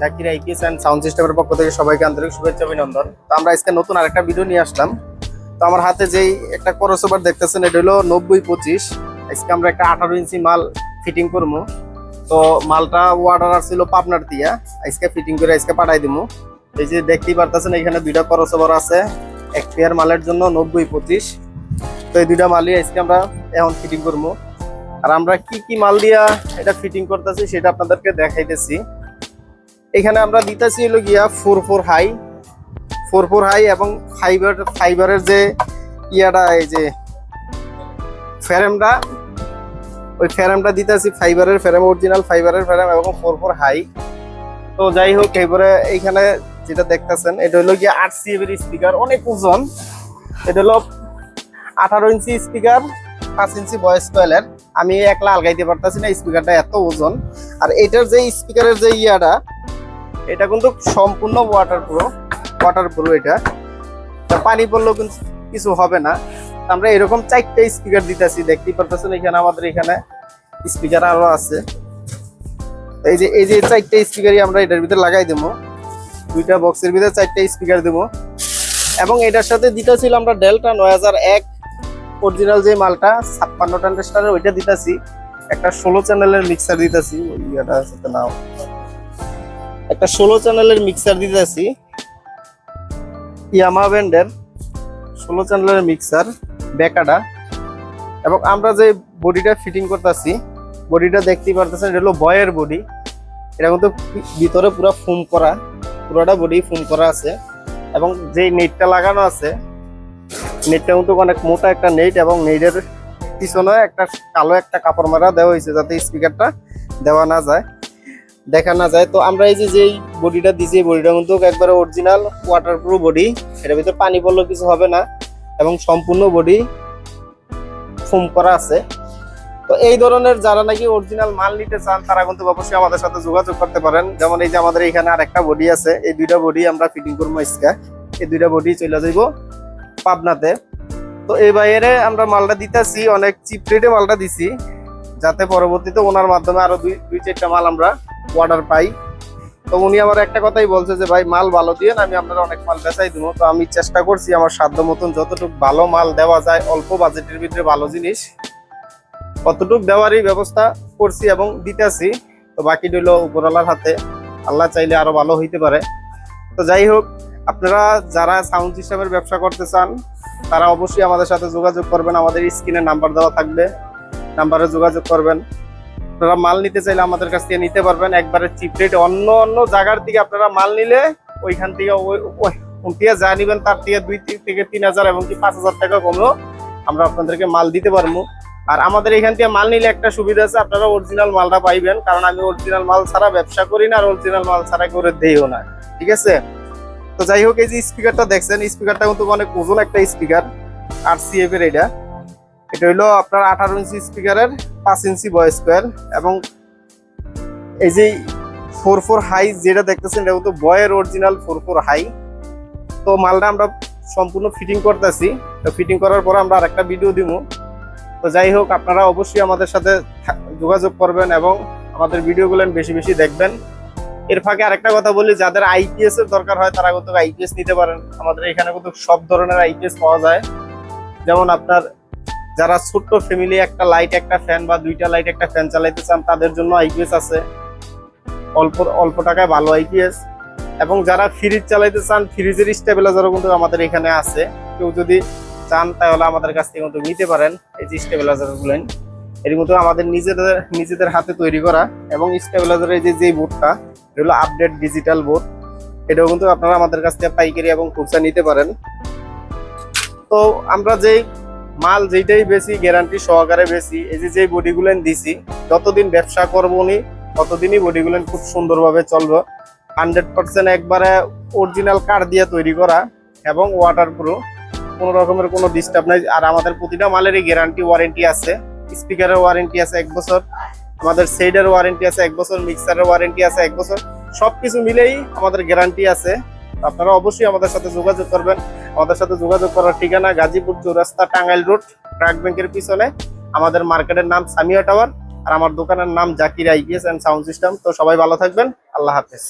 Zakir IPS and sound সিস্টেমের পক্ষ থেকে সবাইকে আন্তরিক শুভেচ্ছা, অভিনন্দন। তো আমরা আজকে নতুন আরেকটা ভিডিও নিয়ে আসলাম। তো আমার হাতে যেই একটা ক্রসওভার দেখতেছেন, এটা হলো নব্বই পঁচিশ। আজকে আমরা একটা আঠারো ইঞ্চি মাল ফিটিং করব। তো মালটা অর্ডার আসছিল পাবনার দিয়া। আজকে ফিটিং করে আজকে পাঠাই দিবো এই যে দেখতেই পারতেছেন, এখানে দুইটা ক্রসওভার আছে। এক পেয়ার মালের জন্য নব্বই পঁচিশ। তো এই দুইটা মালই আজকে আমরা এখন ফিটিং করব। আর আমরা কি কি মাল দিয়া এটা ফিটিং করতেছি, সেটা আপনাদেরকে দেখাইতেছি। এখানে আমরা দিতেছি হলো গিয়া four four high four four high এবং ফাইবার ফাইবারের যে ইয়াটা, এই যে ফ্রেমটা ওই ফ্রেমটা দিতেছি ফাইবারের ফ্রেম অরিজিনাল ফাইবারের ফ্রেম এবং ফোর ফোর হাই তো যাই হোক, এবারে এইখানে যেটা দেখতেছেন, এটা হলো গিয়া আট সি এর স্পিকার অনেক ওজন। এটা হলো আঠারো ইঞ্চি স্পিকার পাঁচ ইঞ্চি ভয়েস কয়েলের আমি একলা আলগাইতে পারতেছি না স্পিকারটা এত ওজন। আর এটার যে স্পিকারের যে ইয়াটা এটা কিন্তু সম্পূর্ণ ওয়াটার প্রুফ ওয়াটার প্রুফ এটা পানি পড়লেও কিন্তু কিছু হবে না। আমরা এরকম চারটে স্পিকার দিতেছি, দেখতেই পারতেছেন এখানে, আমাদের এখানে স্পিকার আরও আছে। এই যে এই যে চারটে স্পিকারই আমরা এটার ভিতরে লাগাই দেবো। দুইটা বক্সের ভিতরে চারটে স্পিকার দেবো। এবং এটার সাথে দিতেছিল আমরা ডেল্টা নয় হাজার এক অরিজিনাল যে মালটা, ছাপ্পান্ন ট্রানজিস্টারের, ওইটা দিতেছি। একটা ষোলো চ্যানেলের মিক্সার দিতেছি। ওই ইয়াটা সাথে নাও। একটা ষোলো চ্যানেলের মিক্সার দিতেছি। ইয়ামা ব্যান্ডের ষোলো চ্যানেলের মিক্সার বেকাটা এবং আমরা যে বডিটা ফিটিং করতেছি, বডিটা দেখতেই পারতেছেন, এটা হলো বয়ের বডি। এটা কিন্তু ভিতরে পুরো ফুম করা, পুরোটা বডি ফুম করা আছে। এবং যে নেটটা লাগানো আছে, নেটটা কিন্তু অনেক মোটা একটা নেট এবং নেটের পিছনে একটা কালো একটা কাপড় মারা দেওয়া হয়েছে, যাতে স্পিকারটা দেওয়া না যায়। দেখা না যায়। তো আমরা এই যে যেই বডিটা দিছি বডিটা কিন্তু একবারে অরিজিনাল ওয়াটার প্রুফ বডি এটার ভিতরে পানি পড়লেও কিছু হবে না এবং সম্পূর্ণ বডি ফোম করা আছে। তো এই ধরনের যারা নাকি অরিজিনাল মাল নিতে চান, তারা কিন্তু অবশ্যই আমাদের সাথে যোগাযোগ করতে পারেন। যেমন এই যে আমাদের এখানে আর একটা বডি আছে, এই দুইটা বডি আমরা ফিটিং করব ইসকা এই দুইটা বডি চলে যাইব পাবনাতে। তো এই বাইরে আমরা মালটা দিতেছি, অনেক চিপ রেটে মালটা দিছি। যাতে পরবর্তীতে ওনার মাধ্যমে আরও দুই দুই চারটা মাল আমরা অর্ডার পাই। তো উনি আমার একটা কথাই বলছে যে, ভাই, মাল ভালো দিয়ে আমি আপনার অনেক মাল বেচাই দেবো তো আমি চেষ্টা করছি আমার সাধ্য মতন যতটুকু ভালো মাল দেওয়া যায়, অল্প বাজেটের ভিতরে ভালো জিনিস কতটুক দেওয়ারই ব্যবস্থা করছি এবং দিতেছি। তো বাকি রইল উপরওয়ালার হাতে। আল্লাহ চাইলে আরও ভালো হইতে পারে। তো যাই হোক, আপনারা যারা সাউন্ড সিস্টেমের ব্যবসা করতে চান, তারা অবশ্যই আমাদের সাথে যোগাযোগ করবেন। আমাদের স্ক্রিনে নাম্বার দেওয়া থাকবে। নাম্বারে যোগাযোগ করবেন। আপনারা মাল নিতে চাইলে আমাদের কাছ থেকে নিতে পারবেন। একবারে চিপ রেট অন্য অন্য জায়গার থেকে আপনারা মাল নিলে ওইখান থেকে যা নিবেন তার থেকে দুই থেকে তিন হাজার এবং কি পাঁচ হাজার টাকা কমেও আমরা আপনাদেরকে মাল দিতে পারব। আর আমাদের এখান থেকে মাল নিলে একটা সুবিধা আছে, আপনারা অরিজিনাল মালটা পাইবেন। কারণ আমি অরিজিনাল মাল ছাড়া ব্যবসা করি না, আর অরিজিনাল মাল ছাড়া করে দেইও না। ঠিক আছে? তো যাই হোক, এই যে স্পিকারটা দেখছেন স্পিকারটা কিন্তু অনেক ওজন একটা স্পিকার আর সিএফ এর এটা। এটা হইল আপনার আঠারো ইঞ্চি স্পিকারের পাঁচ ইঞ্চি ভয়েস কয়েল এবং এই যে ফোর ফোর হাই যেটা দেখতেছেন, এটা কিন্তু বয়ের অরিজিনাল ফোর ফোর হাই। তো মালটা আমরা সম্পূর্ণ ফিটিং করতেছি। তো ফিটিং করার পর আমরা আরেকটা ভিডিও দিব। তো যাই হোক, আপনারা অবশ্যই আমাদের সাথে যোগাযোগ করবেন এবং আমাদের ভিডিওগুলো বেশি বেশি দেখবেন। এর ফাঁকে আরেকটা কথা বলি, যাদের আইপিএস এর দরকার হয়, তারা কিন্তু আইপিএস নিতে পারেন। আমাদের এখানে কিন্তু সব ধরনের আইপিএস পাওয়া যায়। যেমন আপনার যারা ছোট্ট ফ্যামিলি একটা লাইট একটা ফ্যান বা দুইটা লাইট একটা ফ্যান চালাইতে চান, তাদের জন্য আইপিএস আছে। অল্প অল্প টাকায় ভালো আইপিএস এবং যারা ফ্রিজ চালাইতে চান ফ্রিজের স্টেবিলাইজারও কিন্তু আমাদের এখানে আছে। কেউ যদি চান, তাহলে আমাদের কাছ থেকে কিন্তু নিতে পারেন এই যে স্টেবিলাইজার গুলেন এর মতো আমাদের নিজেদের নিজেদের হাতে তৈরি করা এবং স্টেবিলাইজারের যে যে বোর্ডটা এটা হলো আপডেট ডিজিটাল বোর্ড এটাও কিন্তু আপনারা আমাদের কাছ থেকে পাইকারি এবং খুচরা নিতে পারেন। তো আমরা যেই মাল যেটাই বেশি গ্যারান্টি সহকারে বেশি, এই যে যে বডিগুলেন দিছি, যতদিন ব্যবসা করব নি, ততদিনই বডিগুলেন খুব সুন্দরভাবে চলবে। হান্ড্রেড পার্সেন্ট একবারে অরিজিনাল কাঠ দিয়ে তৈরি করা এবং ওয়াটার প্রুফ কোনো রকমের কোনো ডিস্টার্ব নাই। আর আমাদের প্রতিটা মালেরই গ্যারান্টি ওয়ারেন্টি আছে। স্পিকারের ওয়ারেন্টি আছে এক বছর, আমাদের সেইডের ওয়ারেন্টি আছে এক বছর মিক্সারের ওয়ারেন্টি আছে এক বছর। সবকিছু মিলেই আমাদের গ্যারান্টি আছে। আপনারা অবশ্যই আমাদের সাথে যোগাযোগ করবেন। আমাদের সাথে যোগাযোগ করার ঠিকানা গাজীপুর চৌরাস্তা, টাঙ্গাইল রোড ট্রাক ব্যাংকের পিছনে। আমাদের মার্কেটের নাম সামিয়া টাওয়ার আর আমার দোকানের নাম Zakir IPS and sound system তো সবাই ভালো থাকবেন। আল্লাহ হাফেজ।